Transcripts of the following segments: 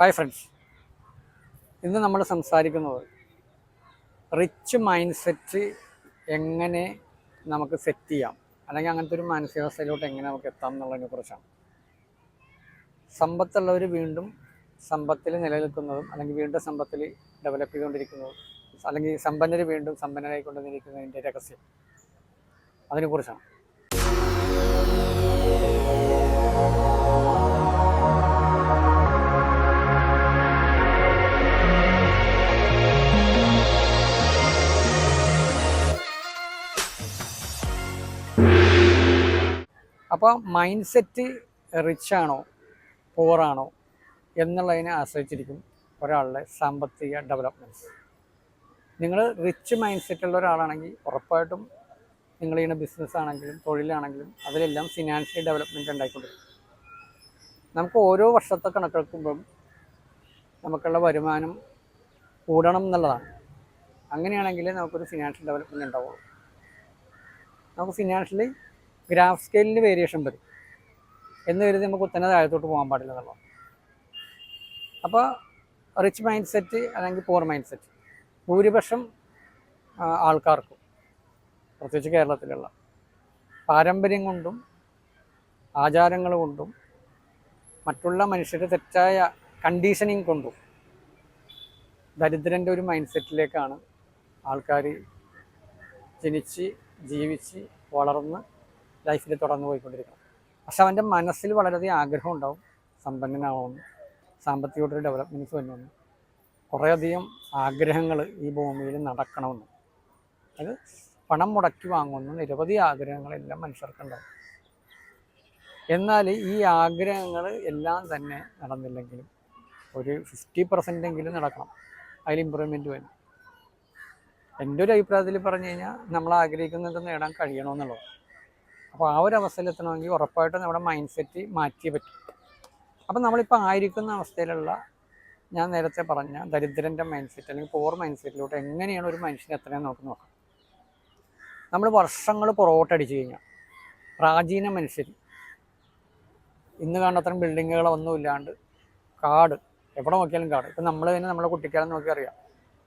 Hi friends ഇന്ന് നമ്മൾ സംസാരിക്കുന്നത് റിച്ച് മൈൻഡ് സെറ്റ് എങ്ങനെ നമുക്ക് സെറ്റ് ചെയ്യാം? അല്ലെങ്കിൽ അങ്ങനത്തെ ഒരു മാനസികാവസ്ഥയിലോട്ട് എങ്ങനെ നമുക്ക് എത്താം എന്നുള്ളതിനെ കുറിച്ചാണ്. സമ്പത്തുള്ളവർ വീണ്ടും സമ്പത്തിൽ നിലനിൽക്കുന്നതും അല്ലെങ്കിൽ വീണ്ടും സമ്പത്തിൽ ഡെവലപ്പ് ചെയ്തുകൊണ്ടിരിക്കുന്നതും അല്ലെങ്കിൽ സമ്പന്നർ വീണ്ടും സമ്പന്നരായിക്കൊണ്ടിരിക്കുന്നതിന്റെ രഹസ്യം അതിനെക്കുറിച്ചാണ് അപ്പോൾ മൈൻഡ് സെറ്റ് റിച്ച് ആണോ? പോറാണോ എന്നുള്ളതിനെ ആശ്രയിച്ചിരിക്കും ഒരാളുടെ സാമ്പത്തിക ഡെവലപ്മെന്റ്സ് നിങ്ങൾ റിച്ച് മൈൻഡ് സെറ്റ് ഉള്ള ഒരാളാണെങ്കിൽ ഉറപ്പായിട്ടും നിങ്ങൾ ചെയ്യുന്ന ബിസിനസ് ആണെങ്കിലും തൊഴിലാണെങ്കിലും അതിലെല്ലാം ഫിനാൻഷ്യൽ ഡെവലപ്മെന്റ് ഉണ്ടായിക്കൊണ്ടിരിക്കും. നമുക്ക് ഓരോ വർഷത്തെ കണക്കെടുക്കുമ്പം നമുക്കുള്ള വരുമാനം കൂടണം എന്നുള്ളതാണ്. അങ്ങനെയാണെങ്കിൽ നമുക്കൊരു ഫിനാൻഷ്യൽ ഡെവലപ്മെന്റ് ഉണ്ടാവുള്ളൂ. നമുക്ക് ഫിനാൻഷ്യലി ഗ്രാഫ് സ്കെയിലിൽ വേരിയേഷൻ വരും. എന്ന് കരുതി നമുക്ക് കുത്തനെ താഴത്തോട്ട് പോകാൻ പാടില്ല എന്നുള്ളത്. അപ്പോൾ റിച്ച് മൈൻഡ് സെറ്റ് അല്ലെങ്കിൽ പൂർ മൈൻഡ് സെറ്റ് ഭൂരിപക്ഷം ആൾക്കാർക്കും പ്രത്യേകിച്ച് കേരളത്തിലുള്ള പാരമ്പര്യം കൊണ്ടും ആചാരങ്ങൾ കൊണ്ടും മറ്റുള്ള മനുഷ്യരുടെ തെറ്റായ കണ്ടീഷനിങ് കൊണ്ടും ദരിദ്രന്റെ ഒരു മൈൻഡ് സെറ്റിലേക്കാണ് ആൾക്കാർ ജനിച്ച് ജീവിച്ച് വളർന്ന് ലൈഫിൽ തുടർന്ന് പോയിക്കൊണ്ടിരിക്കണം പക്ഷെ അവന്റെ മനസ്സിൽ വളരെയധികം ആഗ്രഹം ഉണ്ടാവും. സമ്പന്നനാവണമെന്ന് സാമ്പത്തികമായിട്ടൊരു ഡെവലപ്മെന്റ്സ് വരണമെന്ന്. കുറേയധികം ആഗ്രഹങ്ങൾ ഈ ഭൂമിയിൽ നടക്കണമെന്ന്. അത് പണം മുടക്കി വാങ്ങുന്ന നിരവധി ആഗ്രഹങ്ങളെല്ലാം മനുഷ്യർക്കുണ്ടാവും. എന്നാൽ ഈ ആഗ്രഹങ്ങൾ എല്ലാം തന്നെ നടന്നില്ലെങ്കിലും ഒരു ഫിഫ്റ്റി പെർസെന്റ് എങ്കിലും നടക്കണം. അതിൽ ഇമ്പ്രൂവ്മെന്റ് വരും. എന്റെ ഒരു അഭിപ്രായത്തിൽ പറഞ്ഞു കഴിഞ്ഞാൽ നമ്മൾ ആഗ്രഹിക്കുന്നത് നേടാൻ കഴിയണമെന്നുള്ളത് അപ്പോൾ ആ ഒരു അവസ്ഥയിൽ എത്തണമെങ്കിൽ ഉറപ്പായിട്ടും നമ്മുടെ മൈൻഡ് സെറ്റ് മാറ്റിയേ പറ്റും. അപ്പം നമ്മളിപ്പോൾ ആയിരിക്കുന്ന അവസ്ഥയിലുള്ള ഞാൻ നേരത്തെ പറഞ്ഞ ദരിദ്രന്റെ മൈൻഡ് സെറ്റ് അല്ലെങ്കിൽ പോർ മൈൻഡ് സെറ്റിലോട്ട് എങ്ങനെയാണ് ഒരു മനുഷ്യനെ എത്രയാണ് നമുക്ക് നോക്കാം? നമ്മൾ വർഷങ്ങൾ പുറകോട്ടടിച്ചു കഴിഞ്ഞാൽ പ്രാചീന മനുഷ്യർ ഇന്ന് കാണത്തരം ബിൽഡിങ്ങുകളൊന്നും ഇല്ലാണ്ട് കാട് എവിടെ നോക്കിയാലും കാട്. ഇപ്പം നമ്മൾ തന്നെ നമ്മളെ കുട്ടിക്കാലം നോക്കി അറിയാം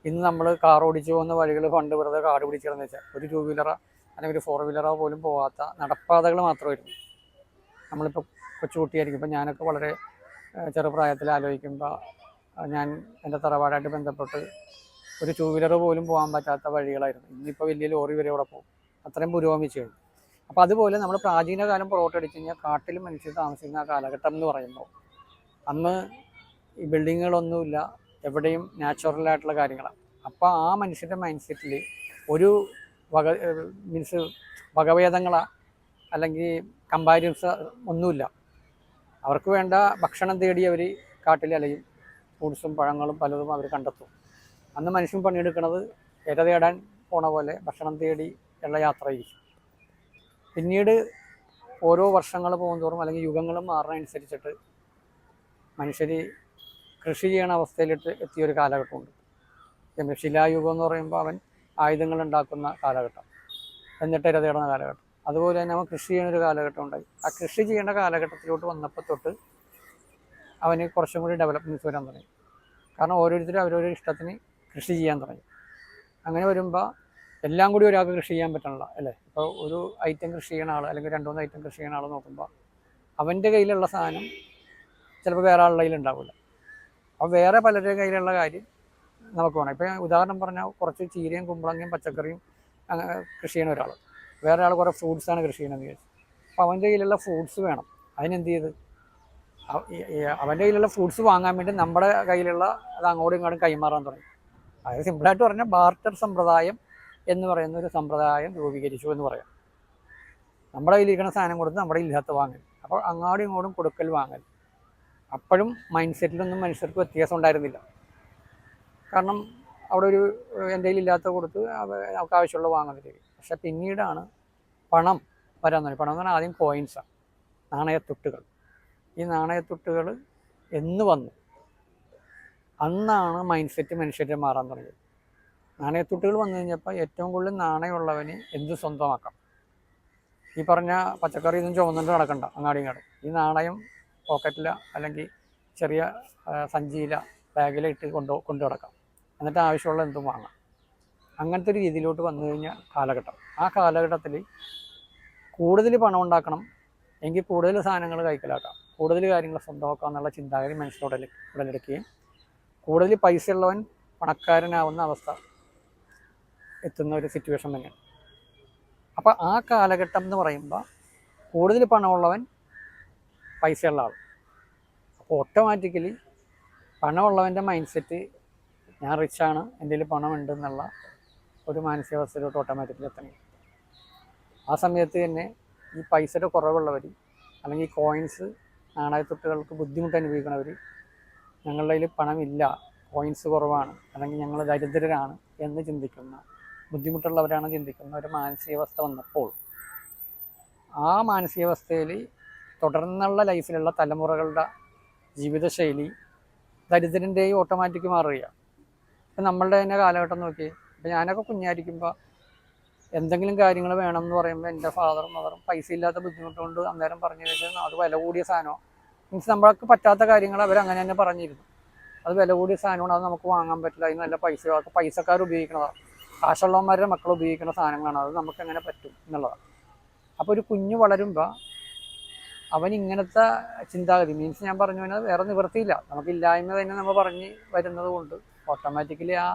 ഇന്ന് നമ്മൾ കാർ ഓടിച്ചു പോകുന്ന വഴികൾ പണ്ട് വെറുതെ കാട് പിടിച്ചിരുന്നു വെച്ചാൽ ഒരു ടൂ വീലറോ അല്ലെങ്കിൽ ഒരു ഫോർ വീലറോ പോലും പോകാത്ത നടപ്പാതകൾ മാത്രമായിരുന്നു. നമ്മളിപ്പോൾ കൊച്ചുകുട്ടിയായിരിക്കും ഇപ്പം ഞാനൊക്കെ വളരെ ചെറുപ്രായത്തിൽ ആലോചിക്കുമ്പോൾ ഞാൻ എന്റെ തറവാടായിട്ട് ബന്ധപ്പെട്ട് ഒരു ടൂ വീലർ പോലും പോകാൻ പറ്റാത്ത വഴികളായിരുന്നു. ഇന്നിപ്പോൾ വലിയ ലോറി വരെ അവിടെ പോകും. അത്രയും പുരോഗമിച്ചു കഴിഞ്ഞു അപ്പോൾ അതുപോലെ നമ്മൾ പ്രാചീന കാലം പുറകോട്ടടിച്ച് കഴിഞ്ഞാൽ കാട്ടിൽ മനുഷ്യർ താമസിക്കുന്ന ആ കാലഘട്ടം എന്ന് പറയുമ്പോൾ അന്ന് ഈ ബിൽഡിങ്ങുകളൊന്നുമില്ല എവിടെയും നാച്ചുറലായിട്ടുള്ള കാര്യങ്ങളാണ്. അപ്പോൾ ആ മനുഷ്യന്റെ മൈൻഡ് സെറ്റിൽ ഒരു വക മീൻസ് വകഭേദങ്ങളാ അല്ലെങ്കിൽ കമ്പാരിസ ഒന്നുമില്ല. അവർക്ക് വേണ്ട ഭക്ഷണം തേടി അവർ കാട്ടിൽ അലയും ഫ്രൂട്ട്സും പഴങ്ങളും പലതും അവർ കണ്ടെത്തും. അന്ന് മനുഷ്യൻ പണിയെടുക്കുന്നത് ഇര തേടാൻ പോണ പോലെ ഭക്ഷണം തേടി ഉള്ള യാത്രയായിരിക്കും. പിന്നീട് ഓരോ വർഷങ്ങൾ പോകുന്തോറും അല്ലെങ്കിൽ യുഗങ്ങളും മാറുന്നതനുസരിച്ചിട്ട് മനുഷ്യർ കൃഷി ചെയ്യണ അവസ്ഥയിലിട്ട് എത്തിയൊരു കാലഘട്ടമുണ്ട്. ശിലായുഗം എന്ന് പറയുമ്പോൾ അവൻ ആയുധങ്ങൾ ഉണ്ടാക്കുന്ന കാലഘട്ടം. എന്നിട്ട് ഇര തേടുന്ന കാലഘട്ടം. അതുപോലെ തന്നെ അവൻ കൃഷി ചെയ്യുന്ന ഒരു കാലഘട്ടം ഉണ്ടായി. ആ കൃഷി ചെയ്യേണ്ട കാലഘട്ടത്തിലോട്ട് വന്നപ്പോൾ തൊട്ട് അവന് കുറച്ചും കൂടി ഡെവലപ്മെന്റ്സ് വരാൻ തുടങ്ങി. കാരണം ഓരോരുത്തരും അവരവരുടെ ഇഷ്ടത്തിന് കൃഷി ചെയ്യാൻ തുടങ്ങി. അങ്ങനെ വരുമ്പോൾ എല്ലാം കൂടി ഒരാൾക്ക് കൃഷി ചെയ്യാൻ പറ്റണില്ല അല്ലേ? ഇപ്പോൾ ഒരു ഐറ്റം കൃഷി ചെയ്യണ ആൾ അല്ലെങ്കിൽ രണ്ട് മൂന്ന് ഐറ്റം കൃഷി ചെയ്യണ ആൾ നോക്കുമ്പോൾ അവന്റെ കയ്യിലുള്ള സാധനം ചിലപ്പോൾ വേറെ ആളുടെ കയ്യിലുണ്ടാവില്ല അപ്പോൾ വേറെ പലരുടെ കയ്യിലുള്ള കാര്യം നമുക്ക് വേണം. ഇപ്പം ഉദാഹരണം പറഞ്ഞാൽ കുറച്ച് ചീരയും കുമ്പളങ്ങയും പച്ചക്കറിയും കൃഷി ചെയ്യുന്ന ഒരാൾ വേറെ ആൾ കുറേ ഫ്രൂട്ട്സാണ് കൃഷി ചെയ്യണമെന്ന് വിചാരിച്ചു. അപ്പോൾ അവന്റെ കയ്യിലുള്ള ഫ്രൂട്ട്സ് വേണം. അതിനെന്ത് ചെയ്ത്? അവന്റെ കയ്യിലുള്ള ഫ്രൂട്ട്സ് വാങ്ങാൻ വേണ്ടി നമ്മുടെ കയ്യിലുള്ള അത് അങ്ങോട്ടും ഇങ്ങോട്ടും കൈമാറാൻ തുടങ്ങി. അതായത് സിമ്പിളായിട്ട് പറഞ്ഞാൽ ബാർട്ടർ സമ്പ്രദായം എന്ന് പറയുന്ന ഒരു സമ്പ്രദായം രൂപീകരിച്ചു എന്ന് പറയാം. നമ്മുടെ കയ്യിലിരിക്കുന്ന സാധനം കൊടുത്ത് നമ്മുടെ ഇല്ലാത്ത വാങ്ങൽ. അപ്പോൾ അങ്ങോട്ടും ഇങ്ങോട്ടും കൊടുക്കൽ വാങ്ങൽ. അപ്പോഴും മൈൻഡ് സെറ്റിലൊന്നും മനുഷ്യർക്ക് വ്യത്യാസം ഉണ്ടായിരുന്നില്ല. കാരണം അവിടെ ഒരു എന്റെ കയ്യിലില്ലാത്ത കൊടുത്ത് അവർക്ക് ആവശ്യമുള്ള വാങ്ങുന്നത് പക്ഷെ പിന്നീടാണ് പണം വരാൻ തുടങ്ങി പണം എന്ന് പറഞ്ഞാൽ ആദ്യം കോയിൻസാണ് നാണയത്തുട്ടുകൾ. ഈ നാണയത്തുട്ടുകൾ എന്ന് വന്നു. അന്നാണ് മൈൻഡ് സെറ്റ് മനുഷ്യരുടെ മാറാൻ തുടങ്ങിയത്. നാണയത്തുട്ടുകൾ വന്നു കഴിഞ്ഞപ്പോൾ ഏറ്റവും കൂടുതൽ നാണയമുള്ളവന് എന്ത് സ്വന്തമാക്കാം? ഈ പറഞ്ഞ പച്ചക്കറി ഇതും ചുമന്നിട്ട് നടക്കണ്ട അങ്ങാടിയും ഇങ്ങാടും. ഈ നാണയം പോക്കറ്റില അല്ലെങ്കിൽ ചെറിയ സഞ്ചിയില ബാഗിലിട്ട് കൊണ്ടു കൊണ്ടു നടക്കാം. എന്നിട്ട് ആവശ്യമുള്ള എന്തും വാങ്ങാം. അങ്ങനത്തെ ഒരു രീതിയിലോട്ട് വന്നു കഴിഞ്ഞ കാലഘട്ടം. ആ കാലഘട്ടത്തിൽ കൂടുതൽ പണം ഉണ്ടാക്കണം. എങ്കിൽ കൂടുതൽ സാധനങ്ങൾ കൈക്കലാക്കാം. കൂടുതൽ കാര്യങ്ങൾ സ്വന്തമാക്കാം എന്നുള്ള ചിന്താഗതി മനസ്സിലോടെ ഉടലെടുക്കുകയും കൂടുതൽ പൈസ ഉള്ളവൻ പണക്കാരനാവുന്ന അവസ്ഥ എത്തുന്ന ഒരു സിറ്റുവേഷൻ തന്നെയാണ്. അപ്പോൾ ആ കാലഘട്ടം എന്ന് പറയുമ്പോൾ കൂടുതൽ പണമുള്ളവൻ പൈസയുള്ള ആൾ അപ്പോൾ ഓട്ടോമാറ്റിക്കലി പണമുള്ളവന്റെ മൈൻഡ് സെറ്റ് ഞാൻ റിച്ചാണ് എന്റെ കയ്യിൽ പണമുണ്ടെന്നുള്ള ഒരു മാനസികാവസ്ഥയിലോട്ട് ഓട്ടോമാറ്റിക്കലി എത്തണം. ആ സമയത്ത് തന്നെ ഈ പൈസയുടെ കുറവുള്ളവർ അല്ലെങ്കിൽ കോയിൻസ് നാണയത്തൊട്ടുകൾക്ക് ബുദ്ധിമുട്ട് അനുഭവിക്കുന്നവർ ഞങ്ങളുടെ കയ്യിൽ പണമില്ല കോയിൻസ് കുറവാണ് അല്ലെങ്കിൽ ഞങ്ങൾ ദരിദ്രരാണ് എന്ന് ചിന്തിക്കുന്ന ബുദ്ധിമുട്ടുള്ളവരാണ് ചിന്തിക്കുന്ന ഒരു മാനസികാവസ്ഥ വന്നപ്പോൾ ആ മാനസികാവസ്ഥയിൽ തുടർന്നുള്ള ലൈഫിലുള്ള തലമുറകളുടെ ജീവിതശൈലി ദരിദ്രന്റെയും ഓട്ടോമാറ്റിക് മാറുകയാണ്. ഇപ്പം നമ്മളുടെ തന്നെ കാലഘട്ടം നോക്കി ഇപ്പം ഞാനൊക്കെ കുഞ്ഞായിരിക്കുമ്പോൾ എന്തെങ്കിലും കാര്യങ്ങൾ വേണം എന്ന് പറയുമ്പോൾ എന്റെ ഫാദറും മദറും പൈസ ഇല്ലാത്ത ബുദ്ധിമുട്ടുകൊണ്ട് അന്നേരം പറഞ്ഞു വെച്ചാൽ അത് വില കൂടിയ സാധനമോ മീൻസ് നമ്മളൊക്കെ പറ്റാത്ത കാര്യങ്ങൾ അവർ അങ്ങനെ തന്നെ പറഞ്ഞിരുന്നു. അത് വില കൂടിയ സാധനമാണ് അത് നമുക്ക് വാങ്ങാൻ പറ്റില്ല. അതിന് നല്ല പൈസ പൈസക്കാർ ഉപയോഗിക്കുന്നതാണ്. കാശുള്ളവന്മാരുടെ മക്കൾ ഉപയോഗിക്കുന്ന സാധനങ്ങളാണ്. അത് നമുക്ക് എങ്ങനെ പറ്റും എന്നുള്ളതാണ്. അപ്പോൾ ഒരു കുഞ്ഞ് വളരുമ്പോൾ അവൻ ഇങ്ങനത്തെ ചിന്താഗതി മീൻസ് ഞാൻ പറഞ്ഞു കഴിഞ്ഞാൽ വേറെ നിവൃത്തിയില്ല. നമുക്ക് ഇല്ലായ്മ തന്നെ നമ്മൾ പറഞ്ഞ് വരുന്നത് കൊണ്ട് ഓട്ടോമാറ്റിക്കലി ആ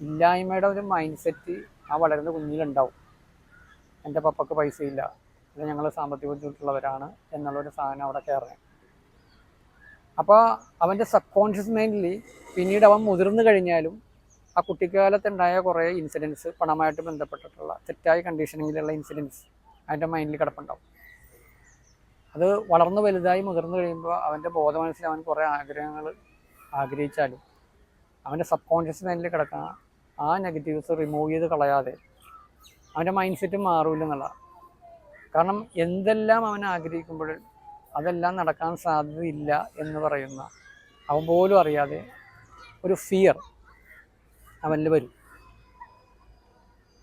ഇല്ലായ്മയുടെ ഒരു മൈൻഡ് സെറ്റ് ആ വളരുന്ന കുഞ്ഞിലുണ്ടാവും. എന്റെ പപ്പക്ക് പൈസ ഇല്ല അല്ലെങ്കിൽ ഞങ്ങൾ സാമ്പത്തിക ബുദ്ധിമുട്ടുള്ളവരാണ് എന്നുള്ളൊരു സാധനം അവിടെ കയറുക അപ്പോൾ അവന്റെ സബ് കോൺഷ്യസ് മൈൻഡിൽ പിന്നീട് അവൻ മുതിർന്നു കഴിഞ്ഞാലും ആ കുട്ടിക്കാലത്തുണ്ടായ കുറേ ഇൻസിഡൻസ് പണമായിട്ട് ബന്ധപ്പെട്ടിട്ടുള്ള തെറ്റായ കണ്ടീഷനിങ്ങിലുള്ള ഇൻസിഡൻസ് അവന്റെ മൈൻഡിൽ കിടപ്പുണ്ടാവും. അത് വളർന്നു വലുതായി മുതിർന്നു കഴിയുമ്പോൾ അവന്റെ ബോധമനസ്സിൽ അവൻ കുറേ ആഗ്രഹങ്ങൾ ആഗ്രഹിച്ചാലും അവന്റെ സബ് കോൺഷ്യസ് മൈൻഡിൽ കിടക്കുന്ന ആ നെഗറ്റീവ്സ് റിമൂവ് ചെയ്ത് കളയാതെ അവന്റെ മൈൻഡ് സെറ്റും മാറൂല കാരണം എന്തെല്ലാം അവൻ ആഗ്രഹിക്കുമ്പോൾ അതെല്ലാം നടക്കാൻ സാധ്യതയില്ല എന്ന് പറയുന്ന അവൻ പോലും അറിയാതെ ഒരു ഫിയർ അവനിൽ വരും.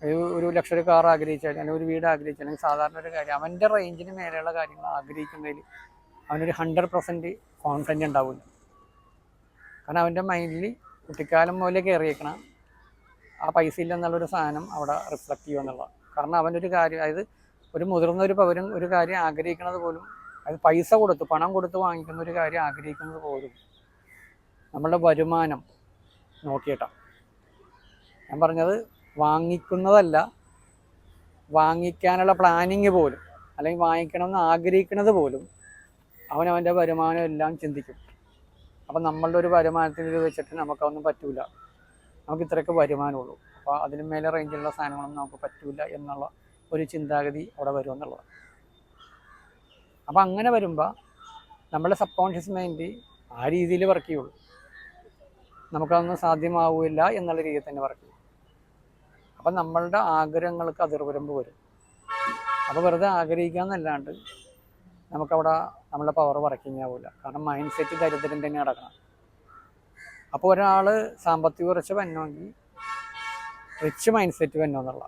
ഒരു ഒരു ലക്ഷറി കാർ ആഗ്രഹിച്ചാൽ അല്ലെങ്കിൽ ഒരു വീട് ആഗ്രഹിച്ചാൽ അല്ലെങ്കിൽ സാധാരണ ഒരു കാര്യം അവന്റെ റേഞ്ചിന് മേലെയുള്ള കാര്യങ്ങൾ ആഗ്രഹിക്കുന്നതിൽ അവനൊരു ഹൺഡ്രഡ് പെർസെന്റ് കോൺഫിഡന്റ് ഉണ്ടാവില്ല. കാരണം അവന്റെ മൈൻഡിൽ കുട്ടിക്കാലം മുതലേ കയറിയേക്കണം ആ പൈസ ഇല്ലെന്നുള്ളൊരു സാധനം അവിടെ റിഫ്ലക്റ്റ് ചെയ്യുക കാരണം അവന്റെ ഒരു കാര്യം അതായത് ഒരു മുതിർന്ന ഒരു പൗരൻ ഒരു കാര്യം ആഗ്രഹിക്കുന്നത് പോലും അത് പൈസ കൊടുത്ത് പണം കൊടുത്ത് വാങ്ങിക്കുന്ന ഒരു കാര്യം ആഗ്രഹിക്കുന്നത് പോലും നമ്മളുടെ വരുമാനം നോക്കിയിട്ടാണ് ഞാൻ പറഞ്ഞത് വാങ്ങിക്കുന്നതല്ല വാങ്ങിക്കാനുള്ള പ്ലാനിങ് പോലും അല്ലെങ്കിൽ വാങ്ങിക്കണമെന്ന് ആഗ്രഹിക്കുന്നത് പോലും അവനവന്റെ വരുമാനം എല്ലാം ചിന്തിക്കും. അപ്പം നമ്മളുടെ ഒരു വരുമാനത്തിൽ ഇത് വെച്ചിട്ട് നമുക്കതൊന്നും പറ്റൂല. നമുക്ക് ഇത്രയൊക്കെ വരുമാനമുള്ളൂ. അപ്പോൾ അതിന് മേലെ റേഞ്ചിലുള്ള സാധനങ്ങളൊന്നും നമുക്ക് പറ്റൂല എന്നുള്ള ഒരു ചിന്താഗതി അവിടെ വരുമെന്നുള്ളത് അപ്പം അങ്ങനെ വരുമ്പോൾ നമ്മുടെ സബ് കോൺഷ്യസ് മൈൻഡ് ആ രീതിയിൽ വർക്ക് ചെയ്യുള്ളൂ. നമുക്കതൊന്നും സാധ്യമാവില്ല എന്നുള്ള രീതിയിൽ തന്നെ വർക്ക് ചെയ്യും. അപ്പം നമ്മളുടെ ആഗ്രഹങ്ങൾക്ക് അതിർവരമ്പ് വരും. അപ്പോൾ വെറുതെ ആഗ്രഹിക്കുക എന്നല്ലാണ്ട് നമുക്കവിടെ നമ്മളെ പവർ വർക്കിംഗ് ആവില്ല കാരണം മൈൻഡ് സെറ്റ് ദരിദ്രം തന്നെ നടക്കണം. അപ്പോൾ ഒരാൾ സാമ്പത്തിക കുറച്ച് വന്നുവെങ്കിൽ റിച്ച് മൈൻഡ് സെറ്റ് വരണം എന്നുള്ള.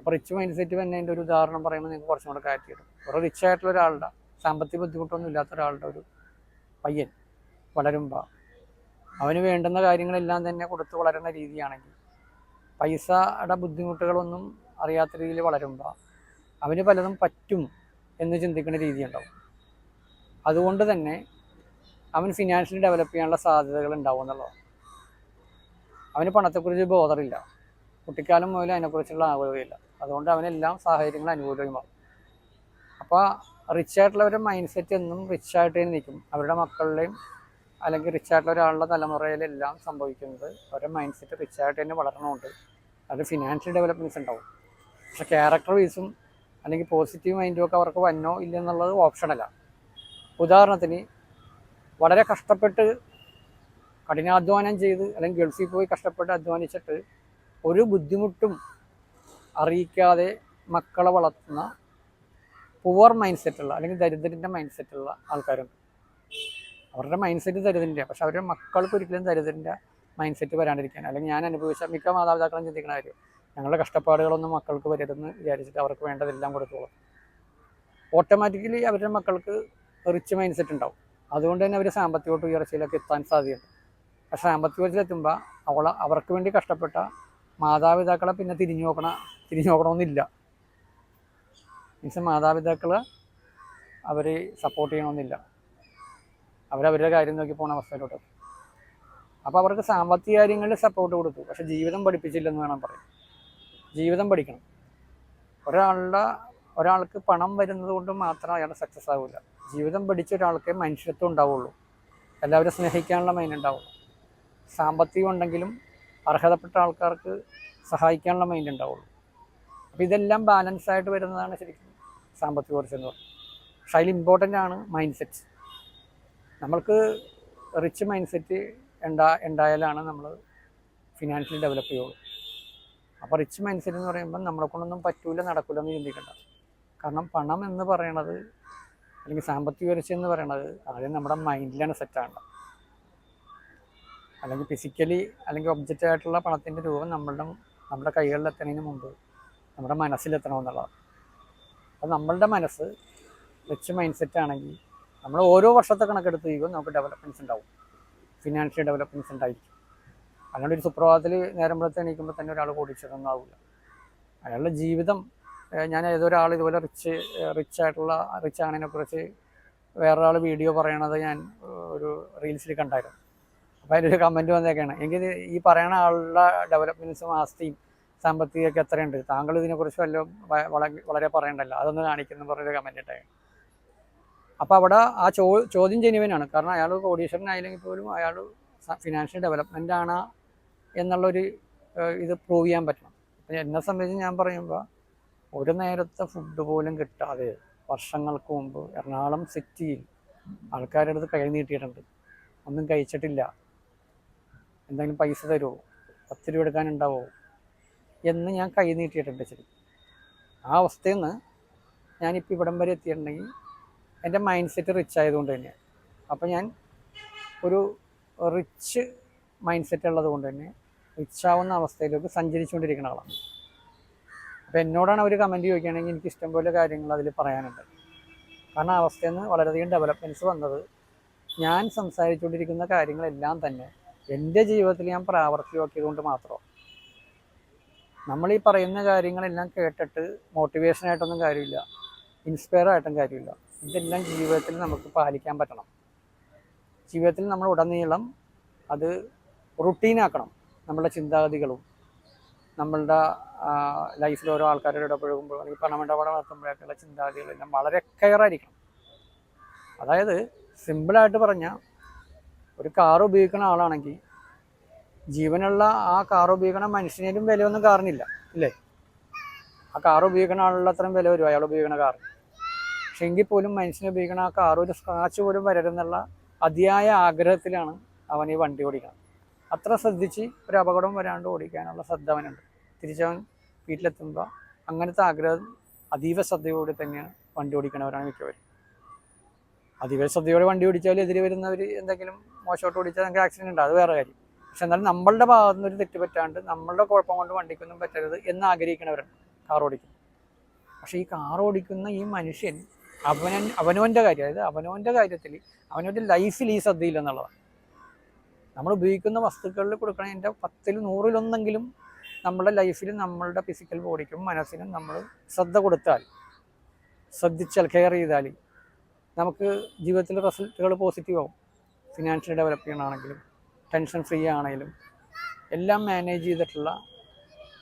അപ്പോൾ റിച്ച് മൈൻഡ് സെറ്റ് വന്നതിന്റെ ഒരു ഉദാഹരണം പറയുമ്പോൾ നിങ്ങൾക്ക് കുറച്ചും കൂടെ കാറ്റ് കിട്ടും. ഒരു റിച്ച് ആയിട്ടുള്ള ഒരാളുടെ സാമ്പത്തിക ബുദ്ധിമുട്ടൊന്നും ഇല്ലാത്ത ഒരാളുടെ ഒരു പയ്യൻ വളരുമ്പോൾ അവന് വേണ്ടുന്ന കാര്യങ്ങളെല്ലാം തന്നെ കൊടുത്ത് വളരുന്ന രീതിയാണെങ്കിൽ പൈസയുടെ ബുദ്ധിമുട്ടുകളൊന്നും അറിയാത്ത രീതിയിൽ വളരുമ്പോൾ അവന് പലതും പറ്റും. എന്ന് ചിന്തിക്കുന്ന രീതി ഉണ്ടാവും അതുകൊണ്ട് തന്നെ അവൻ ഫിനാൻഷ്യലി ഡെവലപ്പ് ചെയ്യാനുള്ള സാധ്യതകൾ ഉണ്ടാവും എന്നുള്ളതാണ്. അവന് പണത്തെക്കുറിച്ച് ബോധറില്ല കുട്ടിക്കാലം മുതൽ അതിനെക്കുറിച്ചുള്ള ആഗ്രഹമില്ല. അതുകൊണ്ട് അവനെല്ലാം സാഹചര്യങ്ങൾ അനുകൂലമാകും. അപ്പോൾ റിച്ച് ആയിട്ടുള്ളവരുടെ മൈൻഡ് സെറ്റ് എന്നും റിച്ച് ആയിട്ട് തന്നെ നിൽക്കും. അവരുടെ മക്കളുടെയും അല്ലെങ്കിൽ റിച്ച് ആയിട്ടുള്ള ഒരാളുടെ തലമുറയിലെല്ലാം സംഭവിക്കുന്നത് അവരുടെ മൈൻഡ് സെറ്റ് റിച്ച് ആയിട്ട് തന്നെ വളരണമുണ്ട് അത് ഫിനാൻഷ്യൽ ഡെവലപ്മെന്റ്സ് ഉണ്ടാവും. പക്ഷേ ക്യാരക്ടർ വൈസും അല്ലെങ്കിൽ പോസിറ്റീവ് മൈൻഡും ഒക്കെ അവർക്ക് വന്നോ ഇല്ലെന്നുള്ളത് ഓപ്ഷനല്ല ഉദാഹരണത്തിന് വളരെ കഷ്ടപ്പെട്ട് കഠിനാധ്വാനം ചെയ്ത് അല്ലെങ്കിൽ ഗൾഫിൽ പോയി കഷ്ടപ്പെട്ട് അധ്വാനിച്ചിട്ട് ഒരു ബുദ്ധിമുട്ടും അറിയിക്കാതെ മക്കളെ വളർത്തുന്ന പുവർ മൈൻഡ് സെറ്റുള്ള അല്ലെങ്കിൽ ദരിദ്രന്റെ മൈൻഡ് സെറ്റുള്ള ആൾക്കാരുണ്ട്. അവരുടെ മൈൻഡ് സെറ്റ് ദരിദ്രന്റെ പക്ഷെ അവരുടെ മക്കൾക്ക് ഒരിക്കലും ദരിദ്രന്റെ മൈൻഡ് സെറ്റ് വരാണ്ടിരിക്കാൻ അല്ലെങ്കിൽ ഞാൻ അനുഭവിച്ച മിക്ക മാതാപിതാക്കളും ചിന്തിക്കുന്ന കാര്യം ഞങ്ങളുടെ കഷ്ടപ്പാടുകളൊന്നും മക്കൾക്ക് വരരുതെന്ന് വിചാരിച്ചിട്ട് അവർക്ക് വേണ്ടതെല്ലാം കൊടുത്തോളും. ഓട്ടോമാറ്റിക്കലി അവരുടെ മക്കൾക്ക് റിച്ച് മൈൻഡ് സെറ്റ് ഉണ്ടാവും. അതുകൊണ്ട് തന്നെ അവർ സാമ്പത്തികമായിട്ട് ഉയർച്ചയിലൊക്കെ എത്താൻ സാധ്യതയുണ്ട്. പക്ഷേ സാമ്പത്തിക ഉയർച്ചയിലെത്തുമ്പോൾ അവൾ അവർക്ക് വേണ്ടി കഷ്ടപ്പെട്ട മാതാപിതാക്കളെ പിന്നെ തിരിഞ്ഞു നോക്കണ തിരിഞ്ഞു നോക്കണമെന്നില്ല മീൻസ് മാതാപിതാക്കൾ അവർ സപ്പോർട്ട് ചെയ്യണമെന്നില്ല അവരവരുടെ കാര്യം നോക്കി പോകുന്ന അവസ്ഥയിലോട്ട് അപ്പോൾ അവർക്ക് സാമ്പത്തിക കാര്യങ്ങളിൽ സപ്പോർട്ട് കൊടുത്തു. പക്ഷെ ജീവിതം പഠിപ്പിച്ചില്ലെന്ന് വേണം പറയാം ജീവിതം പഠിക്കണം. ഒരാളുടെ ഒരാൾക്ക് പണം വരുന്നത് കൊണ്ട് മാത്രം അയാൾ സക്സസ് ആവില്ല ജീവിതം പഠിച്ച ഒരാൾക്ക് മനുഷ്യത്വം ഉണ്ടാവുള്ളൂ. എല്ലാവരും സ്നേഹിക്കാനുള്ള മൈൻഡ് ഉണ്ടാവുള്ളൂ. സാമ്പത്തികം ഉണ്ടെങ്കിലും അർഹതപ്പെട്ട ആൾക്കാർക്ക് സഹായിക്കാനുള്ള മൈൻഡ് ഉണ്ടാവുള്ളൂ. അപ്പോൾ ഇതെല്ലാം ബാലൻസ് ആയിട്ട് വരുന്നതാണ് ശരിക്കും സാമ്പത്തിക കുറച്ച് എന്ന് പറയുന്നത്. പക്ഷെ അതിൽ ഇമ്പോർട്ടന്റ് ആണ് മൈൻഡ് സെറ്റ് നമ്മൾക്ക് റിച്ച് മൈൻഡ് സെറ്റ് ഉണ്ടാ ഉണ്ടായാലാണ് നമ്മൾ ഫിനാൻഷ്യലി ഡെവലപ്പ് ചെയ്യുള്ളൂ. അപ്പോൾ റിച്ച് മൈൻഡ് സെറ്റ് എന്ന് പറയുമ്പോൾ നമ്മളെ കൊണ്ടൊന്നും പറ്റൂല നടക്കില്ല എന്ന് ചിന്തിക്കണ്ട. കാരണം പണം എന്ന് പറയണത് അല്ലെങ്കിൽ സാമ്പത്തിക ഉയർച്ച എന്ന് പറയണത് ആദ്യം നമ്മുടെ മൈൻഡിലാണ് സെറ്റ് ആകേണ്ടത്. അല്ലെങ്കിൽ ഫിസിക്കലി അല്ലെങ്കിൽ ഒബ്ജക്റ്റ് ആയിട്ടുള്ള പണത്തിന്റെ രൂപം നമ്മളുടെ നമ്മുടെ കൈകളിൽ എത്തുന്നതിന് മുമ്പ് നമ്മുടെ മനസ്സിലെത്തണമെന്നുള്ളതാണ് അപ്പം നമ്മളുടെ മനസ്സ് റിച്ച് മൈൻഡ് സെറ്റ് ആണെങ്കിൽ നമ്മൾ ഓരോ വർഷത്തെ കണക്കെടുത്ത് ചെയ്യുമ്പോൾ നമുക്ക് ഡെവലപ്മെന്റ്സ് ഉണ്ടാവും. ഫിനാൻഷ്യൽ ഡെവലപ്മെന്റ്സ് ഉണ്ടായിരിക്കും. അല്ലാണ്ട് ഒരു സുപ്രഭാതത്തിൽ നേരം എണീക്കുമ്പോൾ തന്നെ ഒരാൾ കോടീശ്വരൊന്നും ആവില്ല അയാളുടെ ജീവിതം ഞാൻ ഏതൊരാൾ ഇതുപോലെ റിച്ച് റിച്ച് ആയിട്ടുള്ള റിച്ച് ആണതിനെ കുറിച്ച് വേറൊരാൾ വീഡിയോ പറയണത് ഞാൻ ഒരു റീൽസിൽ കണ്ടായിരുന്നു. അപ്പോൾ അതിലൊരു കമന്റ് വന്നേക്കാണ്. എങ്കിൽ ഈ പറയണ ആളുടെ ഡെവലപ്മെന്റ്സും ആസ്തിയും സാമ്പത്തികമൊക്കെ എത്രയുണ്ട്? താങ്കൾ ഇതിനെക്കുറിച്ച് വല്ല വളരെ വളരെ പറയണ്ടല്ലോ. അതൊന്ന് കാണിക്കുന്നു പറഞ്ഞൊരു കമന്റ് ഇട്ടായിരുന്നു അപ്പോൾ അവിടെ ആ ചോ ചോദ്യം ജെനുവിനാണ് കാരണം അയാൾ കോടീശ്വരനായില്ലെങ്കിൽ പോലും അയാൾ ഫിനാൻഷ്യൽ ഡെവലപ്മെന്റ് ആണ് എന്നുള്ളൊരു ഇത് പ്രൂവ് ചെയ്യാൻ പറ്റണം എന്നെ സംബന്ധിച്ച് ഞാൻ പറയുമ്പോൾ ഒരു നേരത്തെ ഫുഡ് പോലും കിട്ടാതെ വർഷങ്ങൾക്ക് മുമ്പ് എറണാകുളം സിറ്റിയിൽ ആൾക്കാരുടെ അടുത്ത് കൈ നീട്ടിയിട്ടുണ്ട്. ഒന്നും കഴിച്ചിട്ടില്ല. എന്തെങ്കിലും പൈസ തരുമോ പത്ത് രൂപ എടുക്കാനുണ്ടാവോ എന്ന് ഞാൻ കൈ നീട്ടിയിട്ടുണ്ട് ശരി ആ അവസ്ഥയിൽ നിന്ന് ഞാനിപ്പോൾ ഇവിടം വരെ എത്തിയിട്ടുണ്ടെങ്കിൽ എന്റെ മൈൻഡ് സെറ്റ് റിച്ച് ആയതുകൊണ്ട് തന്നെയാണ് അപ്പോൾ ഞാൻ ഒരു റിച്ച് മൈൻഡ് സെറ്റ് ഉള്ളത് കൊണ്ട് തന്നെ റിച്ച് അവസ്ഥയിലേക്ക് സഞ്ചരിച്ചുകൊണ്ടിരിക്കുന്ന ആളാണ്. അപ്പോൾ എന്നോടാണ് അവർ കമന്റ് ചോദിക്കുകയാണെങ്കിൽ എനിക്ക് ഇഷ്ടംപോലെ കാര്യങ്ങൾ അതിൽ പറയാനുണ്ട്. കാരണം അവസ്ഥയിൽ നിന്ന് വളരെയധികം ഡെവലപ്മെന്റ്സ് വന്നത് ഞാൻ സംസാരിച്ചുകൊണ്ടിരിക്കുന്ന കാര്യങ്ങളെല്ലാം തന്നെ എന്റെ ജീവിതത്തിൽ ഞാൻ പ്രാവർത്തികമാക്കിയത് കൊണ്ട് മാത്രം. നമ്മൾ ഈ പറയുന്ന കാര്യങ്ങളെല്ലാം കേട്ടിട്ട് മോട്ടിവേഷനായിട്ടൊന്നും കാര്യമില്ല. ഇൻസ്പയർ ആയിട്ടും കാര്യമില്ല. ഇതെല്ലാം ജീവിതത്തിൽ നമുക്ക് പാലിക്കാൻ പറ്റണം. ജീവിതത്തിൽ നമ്മൾ ഉടനീളം അത് റുട്ടീനാക്കണം നമ്മളുടെ ചിന്താഗതികളും നമ്മളുടെ ലൈഫിൽ ഓരോ ആൾക്കാരോട് ഇടപഴകുമ്പോൾ അല്ലെങ്കിൽ പണമിടപാട് നടത്തുമ്പോഴൊക്കെയുള്ള ചിന്താഗതികളെല്ലാം വളരെ കെയറായിരിക്കണം അതായത് സിമ്പിളായിട്ട് പറഞ്ഞാൽ ഒരു കാർ ഉപയോഗിക്കുന്ന ആളാണെങ്കിൽ ജീവനുള്ള ആ കാർ ഉപയോഗിക്കുന്ന മനുഷ്യനേലും വിലയൊന്നും കാറിനില്ല ഇല്ലേ? ആ കാർ ഉപയോഗിക്കുന്ന ആളുള്ള അത്രയും വില വരും അയാൾ ഉപയോഗിക്കുന്ന കാർ പക്ഷെ എങ്കിൽ പോലും മനുഷ്യനെ ഉപയോഗിക്കുന്ന ആ കാർ ഒരു സ്ക്രാച്ച് പോലും വരരുന്നുള്ള അതിയായ ആഗ്രഹത്തിലാണ് അവൻ ഈ വണ്ടി ഓടിക്കുന്നത്. അത്ര ശ്രദ്ധിച്ച് ഒരു അപകടം വരാണ്ട് ഓടിക്കാനുള്ള ശ്രദ്ധ അവനുണ്ട്. തിരിച്ചവൻ വീട്ടിലെത്തുമ്പോൾ അങ്ങനത്തെ ആഗ്രഹം അതീവ ശ്രദ്ധയോടെ തന്നെയാണ് വണ്ടി ഓടിക്കണവരാണ് മിക്കവരും. അതീവ ശ്രദ്ധയോടെ വണ്ടി ഓടിച്ചാൽ എതിരെ വരുന്നവർ എന്തെങ്കിലും മോശമായിട്ട് ഓടിച്ചാൽ നമുക്ക് ആക്സിഡന്റ് ഉണ്ട്. അത് വേറെ കാര്യം. പക്ഷെ എന്നാലും നമ്മളുടെ ഭാഗത്തു നിന്ന് ഒരു തെറ്റ് പറ്റാണ്ട് നമ്മളുടെ കുഴപ്പം കൊണ്ട് വണ്ടിക്കൊന്നും പറ്റരുത് എന്ന് ആഗ്രഹിക്കണവരാണ് കാർ ഓടിക്കുന്നത് പക്ഷേ ഈ കാർ ഓടിക്കുന്ന ഈ മനുഷ്യൻ അവനൻ അവനോന്റെ കാര്യം അതായത് അവനോന്റെ കാര്യത്തിൽ അവനവന്റെ ലൈഫിൽ ഈ ശ്രദ്ധയില്ലെന്നുള്ളതാണ് നമ്മൾ ഉപയോഗിക്കുന്ന വസ്തുക്കളിൽ കൊടുക്കണതിന്റെ പത്തിൽ നൂറിലൊന്നെങ്കിലും നമ്മുടെ ലൈഫിൽ നമ്മളുടെ ഫിസിക്കൽ ബോഡിക്കും മനസ്സിനും നമ്മൾ ശ്രദ്ധ കൊടുത്താൽ ശ്രദ്ധിച്ചാൽ കെയർ ചെയ്താൽ നമുക്ക് ജീവിതത്തിൽ റിസൾട്ടുകൾ പോസിറ്റീവ് ആവും. ഫിനാൻഷ്യൽ ഡെവലപ്പ് ചെയ്യണമാണെങ്കിലും ടെൻഷൻ ഫ്രീ ആണെങ്കിലും എല്ലാം മാനേജ് ചെയ്തിട്ടുള്ള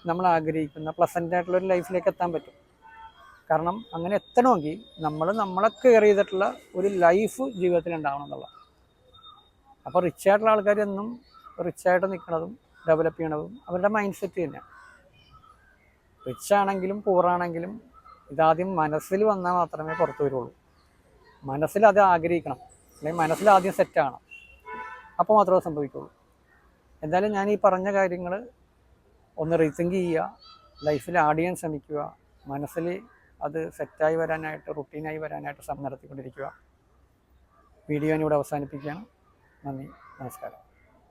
നമ്മൾ ആഗ്രഹിക്കുന്ന പ്ലസന്റ് ഒരു ലൈഫിലേക്ക് എത്താൻ പറ്റും. കാരണം അങ്ങനെ എത്തണമെങ്കിൽ നമ്മൾ നമ്മളെ കെയർ ചെയ്തിട്ടുള്ള ഒരു ലൈഫ് ജീവിതത്തിൽ ഉണ്ടാവണം എന്നുള്ളതാണ്. അപ്പോൾ റിച്ച് ആയിട്ടുള്ള ആൾക്കാർ എന്നും റിച്ച് ആയിട്ട് നിൽക്കുന്നതും ഡെവലപ്പ് ചെയ്യണതും അവരുടെ മൈൻഡ് സെറ്റ് തന്നെയാണ് റിച്ച് ആണെങ്കിലും പൂറാണെങ്കിലും ഇതാദ്യം മനസ്സിൽ വന്നാൽ മാത്രമേ പുറത്തു വരുള്ളൂ. മനസ്സിൽ അത് ആഗ്രഹിക്കണം. അല്ലെങ്കിൽ മനസ്സിൽ ആദ്യം സെറ്റാകണം അപ്പോൾ മാത്രമേ സംഭവിക്കുള്ളൂ. എന്തായാലും ഞാൻ ഈ പറഞ്ഞ കാര്യങ്ങൾ ഒന്ന് റീതിങ്ക് ചെയ്യുക ലൈഫിൽ ആഡ് ചെയ്യാൻ ശ്രമിക്കുക മനസ്സിൽ അത് സെറ്റായി വരാനായിട്ട് റുട്ടീനായി വരാനായിട്ട് ശ്രമം നടത്തിക്കൊണ്ടിരിക്കുക. വീഡിയോ ഞാനിവിടെ അവസാനിപ്പിക്കുകയാണ്. നന്ദി. നമസ്കാരം.